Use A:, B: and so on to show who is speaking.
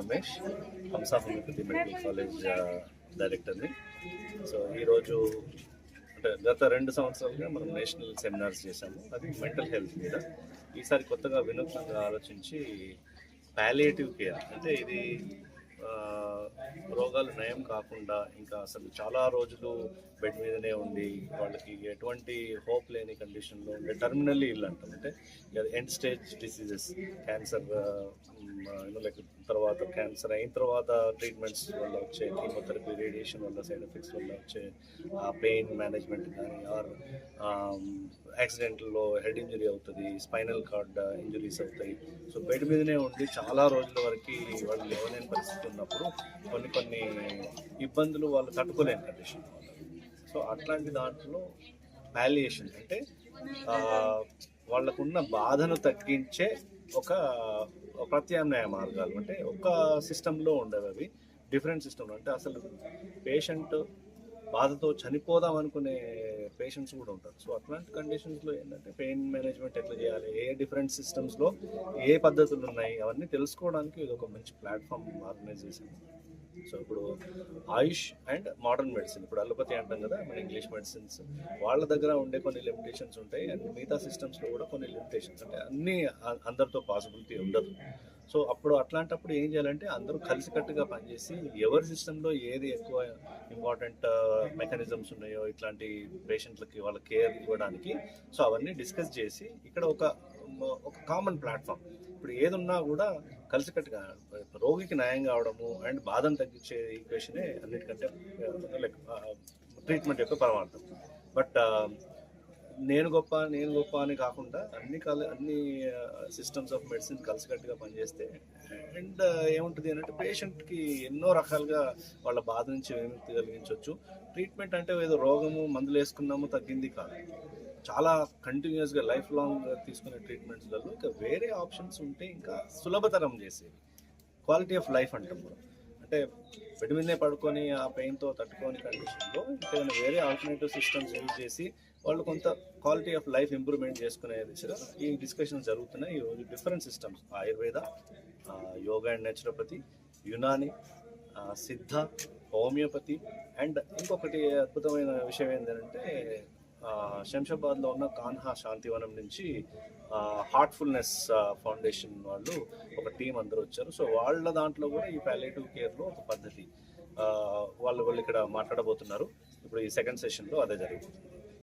A: Ramesh. Hamsa homeopathy medical college డైరెక్టర్ని so ఈరోజు అంటే గత రెండు సంవత్సరాలుగా మనం నేషనల్ సెమినార్స్ చేశాము. అది మెంటల్ హెల్త్ మీద. ఈసారి కొత్తగా వినూత్నంగా ఆలోచించి పాలియేటివ్ కేర్ అంటే ఇది రోగాలు నయం కాకుండా ఇంకా అసలు చాలా రోజులు బెడ్ మీదనే ఉండి వాళ్ళకి ఎటువంటి హోప్ లేని కండిషన్లో ఉండే టర్మినల్లీ ఇల్లు అంటాం. అంటే end stage diseases cancer like తర్వాత క్యాన్సర్ అయిన తర్వాత ట్రీట్మెంట్స్ వల్ల వచ్చే కీమోథెరపీ రేడియేషన్ వల్ల సైడ్ ఎఫెక్ట్స్ వల్ల వచ్చే పెయిన్ మేనేజ్మెంట్ కానీ ఆర్ యాక్సిడెంట్లో హెడ్ ఇంజరీ అవుతుంది స్పైనల్ కార్డ్ ఇంజరీస్ అవుతాయి. సో బెడ్ మీదనే ఉండి చాలా రోజుల వరకు వాళ్ళు లేవలేని పరిస్థితి ఉన్నప్పుడు కొన్ని కొన్ని ఇబ్బందులు వాళ్ళు తట్టుకోలేని కండిషన్. సో అట్లాంటి దాంట్లో పాలియేషన్ అంటే వాళ్ళకున్న బాధను తగ్గించే ఒక ప్రత్యామ్నాయ మార్గాలు. అంటే ఒక సిస్టంలో ఉండేవి అవి డిఫరెంట్ సిస్టంలో. అంటే అసలు పేషెంట్ బాధతో చనిపోదాం అనుకునే పేషెంట్స్ కూడా ఉంటారు. సో అట్లాంటి కండిషన్స్లో ఏంటంటే పెయిన్ మేనేజ్మెంట్ ఎట్లా చేయాలి? ఏ డిఫరెంట్ సిస్టమ్స్లో ఏ పద్ధతులు ఉన్నాయి? అవన్నీ తెలుసుకోవడానికి ఇది ఒక మంచి ప్లాట్ఫామ్ ఆర్గనైజ్ సో ఇప్పుడు ఆయుష్ అండ్ మోడర్న్ మెడిసిన్ ఇప్పుడు అలోపతి అంటాం కదా మన ఇంగ్లీష్ మెడిసిన్స్ వాళ్ళ దగ్గర ఉండే కొన్ని లిమిటేషన్స్ ఉంటాయి. అండ్ మిగతా సిస్టమ్స్లో కూడా కొన్ని లిమిటేషన్స్ ఉంటాయి. అన్నీ అందరితో పాసిబిలిటీ ఉండదు. సో అప్పుడు అట్లాంటప్పుడు ఏం చేయాలంటే అందరూ కలిసికట్టుగా పనిచేసి ఎవరి సిస్టంలో ఏది ఎక్కువ ఇంపార్టెంట్ మెకానిజమ్స్ uh, ఉన్నాయో ఇట్లాంటి పేషెంట్లకి వాళ్ళ కేర్ ఇవ్వడానికి సో అవన్నీ డిస్కస్ చేసి ఇక్కడ ఒక ఒక కామన్ ప్లాట్ఫామ్ ఇప్పుడు ఏదున్నా కూడా కలిసికట్టుగా రోగికి న్యాయం కావడము అండ్ బాధను తగ్గించే ఈక్వేషనే అన్నిటికంటే uh, లైక్ ట్రీట్మెంట్ uh, యొక్క పరమార్థం. బట్ నేను గొప్ప నేను గొప్ప అని కాకుండా అన్ని కల అన్ని సిస్టమ్స్ ఆఫ్ మెడిసిన్ కలిసికట్టుగా పనిచేస్తే అండ్ ఏముంటుంది అని అంటే పేషెంట్కి ఎన్నో రకాలుగా వాళ్ళ బాధ నుంచి విముక్తి కలిగించవచ్చు ట్రీట్మెంట్ అంటే ఏదో రోగము మందులు వేసుకున్నాము తగ్గింది కాదు. చాలా కంటిన్యూస్గా లైఫ్ లాంగ్ తీసుకునే ట్రీట్మెంట్స్లలో ఇంకా వేరే ఆప్షన్స్ ఉంటే ఇంకా సులభతరం చేసేవి. క్వాలిటీ ఆఫ్ లైఫ్ అంటాం కూడా అంటే బెడ్ మీదనే పడుకొని ఆ పెయిన్తో తట్టుకోని కండిషన్లో ఇంకేమైనా వేరే ఆల్టర్నేటివ్ సిస్టమ్స్ యూజ్ చేసి వాళ్ళు కొంత క్వాలిటీ ఆఫ్ లైఫ్ ఇంప్రూవ్మెంట్ చేసుకునే దిశగా ఈ డిస్కషన్స్ జరుగుతున్నాయి. ఈరోజు different systems Ayurveda yoga and naturopathy Unani Siddha homeopathy and ఇంకొకటి అద్భుతమైన విషయం ఏంటంటే శంషాబాద్లో ఉన్న కాన్హా శాంతివనం నుంచి హార్ట్ఫుల్నెస్ ఫౌండేషన్ వాళ్ళు ఒక టీం అందరూ వచ్చారు. సో వాళ్ళ దాంట్లో కూడా ఈ ప్యాలేటివ్ కేర్లో ఒక పద్ధతి వాళ్ళు వాళ్ళు ఇక్కడ మాట్లాడబోతున్నారు. ఇప్పుడు ఈ సెకండ్ సెషన్లో అదే జరుగుతుంది.